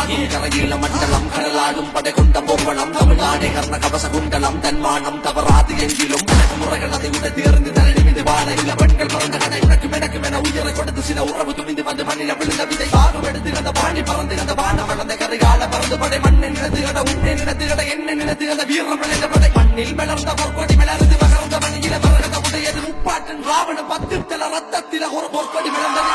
கடலாகும் கரையில மண்டலம் கடலாகும் படை கொண்ட பொம்பளம் தமிழ்நாடே கர்ண கவச குண்டலம் தன்மானம் தவறாது எங்கிலும் முறைகள் அதை விட தேர்ந்து தரணி மீது வாழையில பெண்கள் பிறந்த கதை உனக்கும் எனக்கும் என உயிரை கொடுத்து சில உறவு துணிந்து வந்து மண்ணில விழுந்த விதை பாகம் எடுத்து அந்த பாணி பறந்து அந்த வானம் வளர்ந்த கரைகால பறந்து படை மண்ணை நினைத்து கட உன்னை நினைத்து கட என்ன நினைத்து அந்த வீரம் விளைந்த படை மண்ணில் மலர்ந்த பொற்கொடி மலர்ந்து மகர்ந்த மணியில மரகத உடையது முப்பாட்டின் ராவண பத்து தல ரத்தத்தில ஒரு பொற்கொடி விளந்தது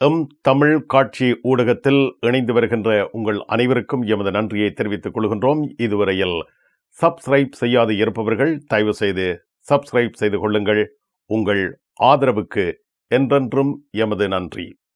எம் தமிழ் காட்சி ஊடகத்தில் இணைந்து வருகின்ற உங்கள் அனைவருக்கும் எமது நன்றியை தெரிவித்துக் கொள்கின்றோம். இதுவரையில் சப்ஸ்கிரைப் செய்யாது இருப்பவர்கள் தயவு செய்து சப்ஸ்கிரைப் செய்து கொள்ளுங்கள். உங்கள் ஆதரவுக்கு என்றென்றும் எமது நன்றி.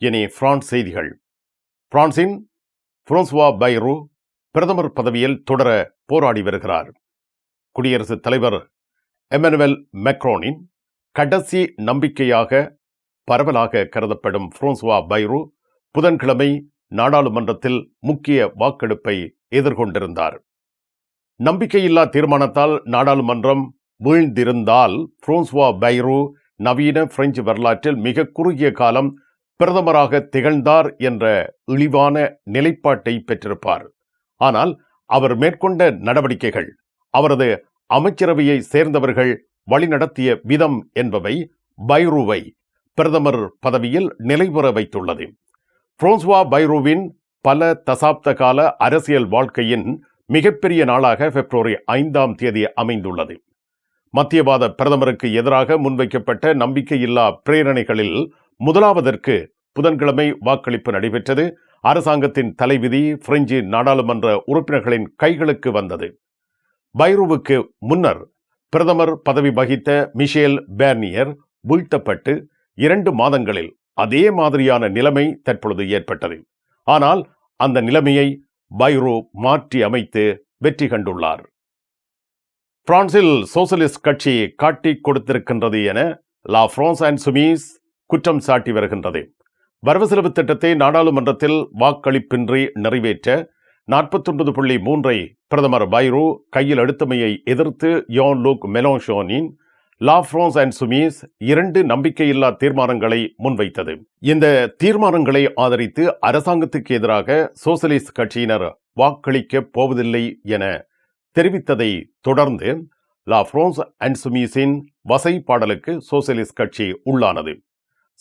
இனி பிரான்ஸ் செய்திகள். பிரான்சின் புரோன்சுவா பைரோ பிரதமர் பதவியில் தொடர போராடி வருகிறார். குடியரசுத் தலைவர் எமனுவல் மெக்ரோனின் கடைசி நம்பிக்கையாக பரவலாக கருதப்படும் புரோன்சுவா பைரோ புதன்கிழமை நாடாளுமன்றத்தில் முக்கிய வாக்கெடுப்பை எதிர்கொண்டிருந்தார். நம்பிக்கையில்லா தீர்மானத்தால் நாடாளுமன்றம் வீழ்ந்திருந்தால் புரோன்சுவா பைரோ நவீன பிரெஞ்சு வரலாற்றில் மிக குறுகிய காலம் பிரதமராக திகழ்ந்தார் என்ற இழிவான நிலைப்பாட்டை பெற்றிருப்பார். ஆனால் அவர் மேற்கொண்ட நடவடிக்கைகள் அவரது அமைச்சரவையை சேர்ந்தவர்கள் வழிநடத்திய விதம் என்பவை பைரூவை பிரதமர் பதவியில் நிலைபெற வைத்துள்ளது. புரோன்ஸ்வா பைரூவின் பல தசாப்த கால அரசியல் வாழ்க்கையின் மிகப்பெரிய நாளாக பிப்ரவரி ஐந்தாம் தேதி அமைந்துள்ளது. மத்தியவாத பிரதமருக்கு எதிராக முன்வைக்கப்பட்ட நம்பிக்கையில்லா பிரேரணைகளில் முதலாவதற்கு புதன்கிழமை வாக்களிப்பு நடைபெற்றது. அரசாங்கத்தின் தலைவிதி பிரெஞ்சு நாடாளுமன்ற உறுப்பினர்களின் கைகளுக்கு வந்தது. பைரோவுக்கு முன்னர் பிரதமர் பதவி வகித்த மிஷேல் பேர்னியர் வீழ்த்தப்பட்டு இரண்டு மாதங்களில் அதே மாதிரியான நிலைமை தற்பொழுது ஏற்பட்டது. ஆனால் அந்த நிலைமையை பைரோ மாற்றி அமைத்து வெற்றி கண்டுள்ளார். பிரான்சில் சோசலிஸ்ட் கட்சி காட்டிக் கொடுத்திருக்கின்றது என லா பிரான்ஸ் அண்ட் சுமீஸ் குற்றம் சாட்டி வருகின்றது. வரவு செலவு திட்டத்தை நாடாளுமன்றத்தில் வாக்களிப்பின்றி நிறைவேற்ற நாற்பத்தொன்பது புள்ளி மூன்றை பிரதமர் பைரோ கையில் எடுத்தமையை எதிர்த்து யோன் லூக் மெலோஷோனின் லா பிரான்ஸ் அண்ட் சுமீஸ் இரண்டு நம்பிக்கையில்லா தீர்மானங்களை முன்வைத்தது. இந்த தீர்மானங்களை ஆதரித்து அரசாங்கத்துக்கு எதிராக சோசலிஸ்ட் கட்சியினர் வாக்களிக்க போவதில்லை என தெரிவித்ததை தொடர்ந்து லா பிரான்ஸ் அண்ட் சுமீஸின் வசை பாடலுக்கு சோசலிஸ்ட் கட்சி உள்ளானது.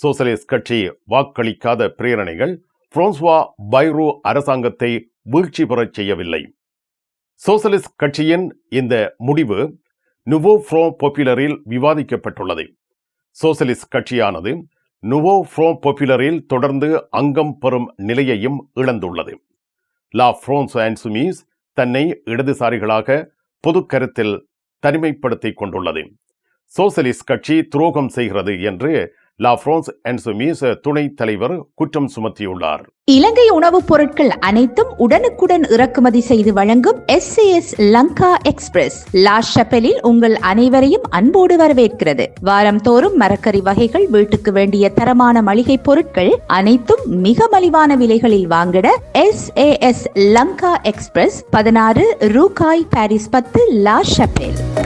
சோசலிஸ்ட் கட்சி வாக்களிக்காத பிரேரணைகள் பிரான்சுவா பைரோ அரசாங்கத்தை வீழ்ச்சி பெறச் செய்யவில்லை. சோசலிஸ்ட் கட்சியின் இந்த முடிவு நுவோ ஃப்ரோ பொப்புலரில் விவாதிக்கப்பட்டுள்ளது. சோசலிஸ்ட் கட்சியானது நுவோ ஃப்ரோ பொப்புலரில் தொடர்ந்து அங்கம் பெறும் நிலையையும் இழந்துள்ளது. லா ஃப்ரோன்ஸ் அண்ட் சுமீஸ் தன்னை இடதுசாரிகளாக பொது கருத்தில் தனிமைப்படுத்திக் கொண்டுள்ளது. சோசலிஸ்ட் கட்சி துரோகம் செய்கிறது என்று லா பிரான்ஸ் அண்ட் சுமீஸ் துணைத் தலைவர் குற்றம் சுமத்தியுள்ளார். இலங்கை உணவுப் பொருட்கள் அனைத்தும் உடனுக்குடன் இறக்குமதி செய்து வழங்கும் எஸ் எஸ் லங்கா எக்ஸ்பிரஸ். லா ஷப்பலில் உங்கள் அனைவரையும் அன்போடு வரவேற்கிறது. வாரம் தோறும் மரக்கறி வகைகள் வீட்டுக்கு வேண்டிய தரமான மளிகை பொருட்கள் அனைத்தும் மிக மலிவான விலைகளில் வாங்கிட எஸ் எஸ் லங்கா எக்ஸ்பிரஸ் பதினாறு ரூகாய் பாரிஸ் பத்து லா ஷப்பேல்.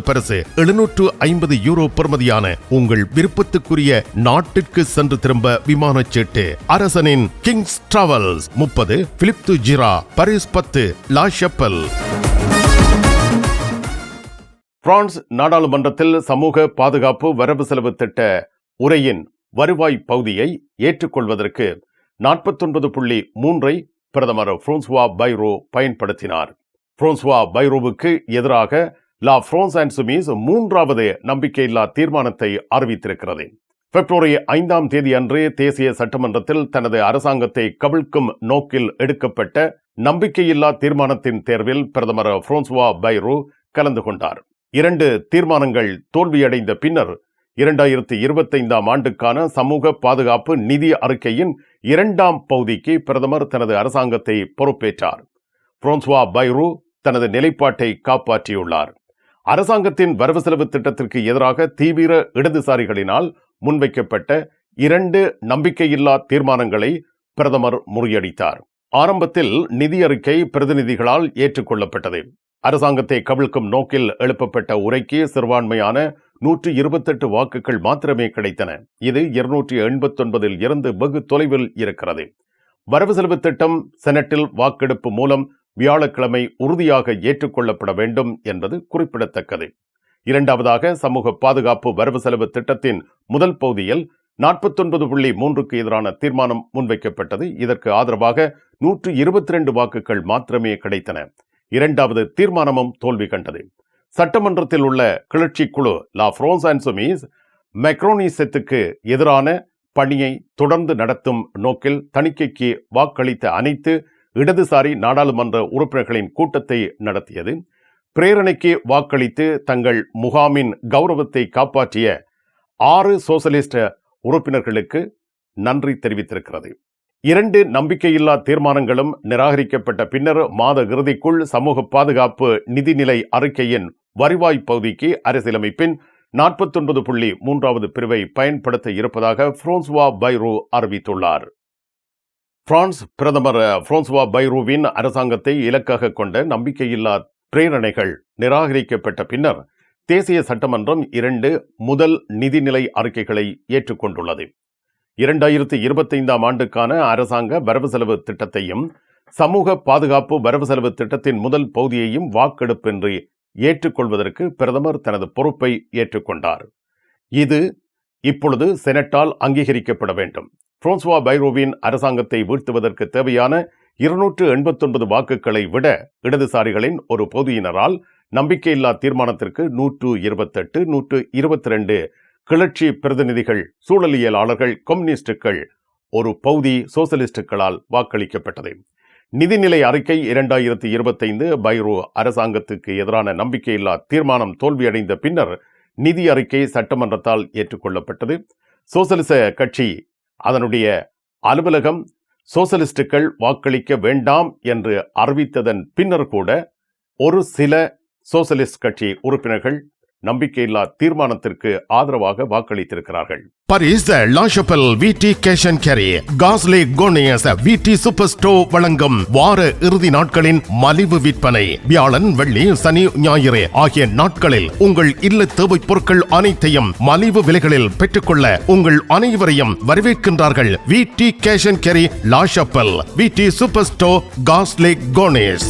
பரிசு எழுநூற்று ஐம்பது யூரோ பெறுமதியான உங்கள் விருப்பத்துக்குரிய நாட்டிற்கு சென்று திரும்ப விமான சீட்டு. அரசனின் கிங்ஸ் டிராவல்ஸ் முப்பது பிலிப்து ஜிரா பரிஸ் பத்து லா ஷப்பல். பிரான்ஸ் நாடாளுமன்றத்தில் சமூக பாதுகாப்பு வரவு செலவு திட்ட உரையின் வருவாய் பகுதியை ஏற்றுக்கொள்வதற்கு நாற்பத்தொன்பது புள்ளி மூன்றை பிரதமர் பிரான்சுவா பைரோ பயன்படுத்தினார். பிரான்சுவா பைரோவுக்கு எதிராக லா ஃப்ரான்ஸ் அண்ட் சுமீஸ் மூன்றாவது நம்பிக்கையில்லா தீர்மானத்தை அறிவித்திருக்கிறது. பிப்ரவரி ஐந்தாம் தேதி அன்று தேசிய சட்டமன்றத்தில் தனது அரசாங்கத்தை கவிழ்க்கும் நோக்கில் எடுக்கப்பட்ட நம்பிக்கையில்லா தீர்மானத்தின் தேர்வில் பிரதமர் பிரான்சுவா பைரோ கலந்து கொண்டார். இரண்டு தீர்மானங்கள் தோல்வியடைந்த பின்னர் இரண்டாயிரத்தி இருபத்தைந்தாம் ஆண்டுக்கான சமூக பாதுகாப்பு நிதி அறிக்கையின் இரண்டாம் பகுதிக்கு பிரதமர் தனது அரசாங்கத்தை பொறுப்பேற்றார். பிரான்சுவா பைரோ தனது நிலைப்பாட்டை காப்பாற்றியுள்ளார். அரசாங்கத்தின் வரவு செலவு திட்டத்திற்கு எதிராக தீவிர இடதுசாரிகளினால் முன்வைக்கப்பட்ட இரண்டு நம்பிக்கையில்லா தீர்மானங்களை பிரதமர் முறியடித்தார். ஆரம்பத்தில் நிதி அறிக்கை பிரதிநிதிகளால் ஏற்றுக்கொள்ளப்பட்டது. அரசாங்கத்தை கவிழ்க்கும் நோக்கில் எழுப்பப்பட்ட உரைக்கு சிறுபான்மையான நூற்று இருபத்தெட்டு வாக்குகள் மாத்திரமே கிடைத்தன. இது இருநூற்றி எண்பத்தொன்பதில் இருந்து வெகு தொலைவில் இருக்கிறது. வரவு செலவு திட்டம் செனட்டில் வாக்கெடுப்பு மூலம் வியாழக்கிழமை உறுதியாக ஏற்றுக்கொள்ளப்பட வேண்டும் என்பது குறிப்பிடத்தக்கது. இரண்டாவதாக சமூக பாதுகாப்பு வரவு செலவு திட்டத்தின் முதல் பகுதியில் நாற்பத்தொன்பது புள்ளி மூன்றுக்கு எதிரான தீர்மானம் முன்வைக்கப்பட்டது. இதற்கு ஆதரவாக நூற்று இருபத்தி ரெண்டு வாக்குகள் மாத்திரமே கிடைத்தன. இரண்டாவது தீர்மானமும் தோல்வி கண்டது. சட்டமன்றத்தில் உள்ள கிளர்ச்சி குழு லா ஃப்ரோன்ஸ் அண்ட் சுமீஸ் மெக்ரோனிசத்துக்கு எதிரான பணியை தொடர்ந்து நடத்தும் நோக்கில் தணிக்கைக்கு வாக்களித்த அனைத்து இடதுசாரி நாடாளுமன்ற உறுப்பினர்களின் கூட்டத்தை நடத்தியது. பிரேரணைக்கு வாக்களித்து தங்கள் முகாமின் கௌரவத்தை காப்பாற்றிய ஆறு சோசலிஸ்ட் உறுப்பினர்களுக்கு நன்றி தெரிவித்திருக்கிறது. இரண்டு நம்பிக்கையில்லா தீர்மானங்களும் நிராகரிக்கப்பட்ட பின்னர் மாத இறுதிக்குள் சமூக பாதுகாப்பு நிதிநிலை அறிக்கையின் வருவாய் பகுதிக்கு அரசியலமைப்பின் நாற்பத்தொன்பது புள்ளி மூன்றாவது பிரிவை பயன்படுத்த இருப்பதாக பிரான்சுவா பைரோ அறிவித்துள்ளார். பிரான்ஸ் பிரதமர் பிரான்சுவா பைரூவின் அரசாங்கத்தை இலக்காக கொண்ட நம்பிக்கையில்லா பிரேரணைகள் நிராகரிக்கப்பட்ட பின்னர் தேசிய சட்டமன்றம் இரண்டு முதல் நிதிநிலை அறிக்கைகளை ஏற்றுக்கொண்டுள்ளது. இரண்டாயிரத்தி இருபத்தைந்தாம் ஆண்டுக்கான அரசாங்க வரவு செலவு திட்டத்தையும் சமூக பாதுகாப்பு வரவு செலவு திட்டத்தின் முதல் பகுதியையும் வாக்கெடுப்பின்றி ஏற்றுக்கொள்வதற்கு பிரதமர் தனது பொறுப்பை ஏற்றுக்கொண்டார். இது இப்பொழுது செனட்டால் அங்கீகரிக்கப்பட வேண்டும். பிரான்சுவா பைரோவின் அரசாங்கத்தை வீழ்த்துவதற்கு தேவையான இருநூற்று எண்பத்தொன்பது வாக்குகளை விட இடதுசாரிகளின் ஒரு பகுதியினரால் நம்பிக்கையில்லா தீர்மானத்திற்கு நூற்று இருபத்தெட்டு நூற்று இருபத்தி ரெண்டு கிளர்ச்சி பிரதிநிதிகள் சூழலியலாளர்கள் கம்யூனிஸ்டுகள் ஒரு பகுதி சோசலிஸ்டுகளால் வாக்களிக்கப்பட்டது. நிதிநிலை அறிக்கை இரண்டாயிரத்தி இருபத்தைந்து பைரோ அரசாங்கத்துக்கு எதிரான நம்பிக்கையில்லா தீர்மானம் தோல்வியடைந்த பின்னர் நிதி அறிக்கை சட்டமன்றத்தால் ஏற்றுக்கொள்ளப்பட்டது. சோசலிச கட்சி அதனுடைய அலுவலகம் சோசலிஸ்டுகள் வாக்களிக்க வேண்டாம் என்று அறிவித்ததன் பின்னர் கூட ஒரு சில சோசலிஸ்ட் கட்சி உறுப்பினர்கள் நம்பிக்கையில்லா தீர்மானத்திற்கு ஆதரவாக வாக்களித்திருக்கிறார்கள். பரிஸ் லா விடி கேஷ் அண்ட் கேரி காஸ்லே கோனியஸ் விடி சூப்பர் ஸ்டோ வழங்கும் வார இறுதி நாட்களின் மலிவு விற்பனை. வியாழன் வெள்ளி சனி ஞாயிறு ஆகிய நாட்களில் உங்கள் இல்ல தேவை பொருட்கள் அனைத்தையும் மலிவு விலைகளில் பெற்றுக்கொள்ள உங்கள் அனைவரையும் வரவேற்கின்றார்கள் விடி கேஷ் அண்ட் கேரி லா விடி சூப்பர் ஸ்டோ காஸ்லே கோனேஸ்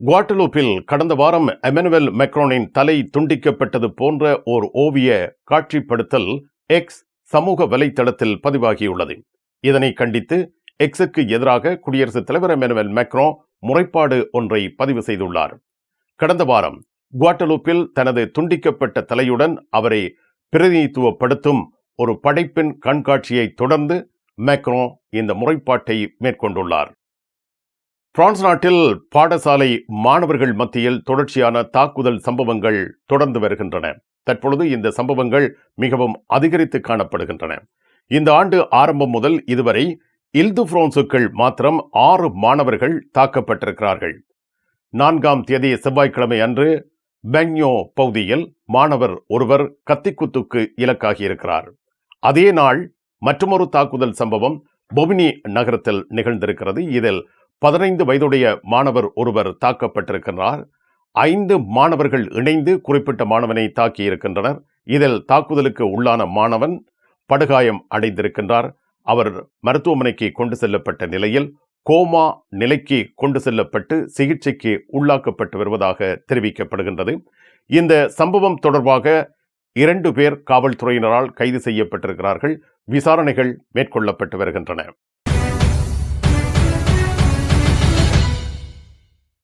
குவாட்டலூப்பில் கடந்த வாரம் எமனுவல் மெக்ரோனின் தலை துண்டிக்கப்பட்டது போன்ற ஓர் ஓவிய காட்சிப்படுத்தல் எக்ஸ் சமூக வலைத்தளத்தில் பதிவாகியுள்ளது. இதனை கண்டித்து எக்ஸுக்கு எதிராக குடியரசுத் தலைவர் எமனுவல் மெக்ரோ முறைப்பாடு ஒன்றை பதிவு செய்துள்ளார். கடந்த வாரம் குவாட்டலூப்பில் தனது துண்டிக்கப்பட்ட தலையுடன் அவரை பிரதிநிதித்துவப்படுத்தும் ஒரு படைப்பின் கண்காட்சியை தொடர்ந்து மேக்ரோ இந்த முறைப்பாட்டை மேற்கொண்டுள்ளார். பிரான்ஸ் நாட்டில் பாடசாலை மாணவர்கள் மத்தியில் தொடர்ச்சியான தாக்குதல் சம்பவங்கள் தொடர்ந்து வருகின்றன. தற்பொழுது இந்த சம்பவங்கள் மிகவும் அதிகரித்து காணப்படுகின்றன. இந்த ஆண்டு ஆரம்பம் முதல் இதுவரை இல்து பிரான்சுக்கள் மாத்திரம் ஆறு மாணவர்கள் தாக்கப்பட்டிருக்கிறார்கள். நான்காம் தேதி செவ்வாய்க்கிழமை அன்று பெங்யோ பகுதியில் மாணவர் ஒருவர் கத்திக்குத்துக்கு இலக்காகியிருக்கிறார். அதே நாள் மற்றொரு தாக்குதல் சம்பவம் பொபினி நகரத்தில் நிகழ்ந்திருக்கிறது. இதில் பதினைந்து வயதுடைய மாணவர் ஒருவர் தாக்கப்பட்டிருக்கிறார் ஐந்து மாணவர்கள் இணைந்து குறிப்பிட்ட மாணவனை தாக்கியிருக்கின்றனர். இதில் தாக்குதலுக்கு உள்ளான மாணவன் படுகாயம் அடைந்திருக்கின்றார். அவர் மருத்துவமனைக்கு கொண்டு செல்லப்பட்ட நிலையில் கோமா நிலைக்கு கொண்டு செல்லப்பட்டு சிகிச்சைக்கு உள்ளாக்கப்பட்டு வருவதாக தெரிவிக்கப்படுகின்றது. இந்த சம்பவம் தொடர்பாக இரண்டு பேர் காவல்துறையினரால் கைது செய்யப்பட்டிருக்கிறார்கள். விசாரணைகள் மேற்கொள்ளப்பட்டு வருகின்றன.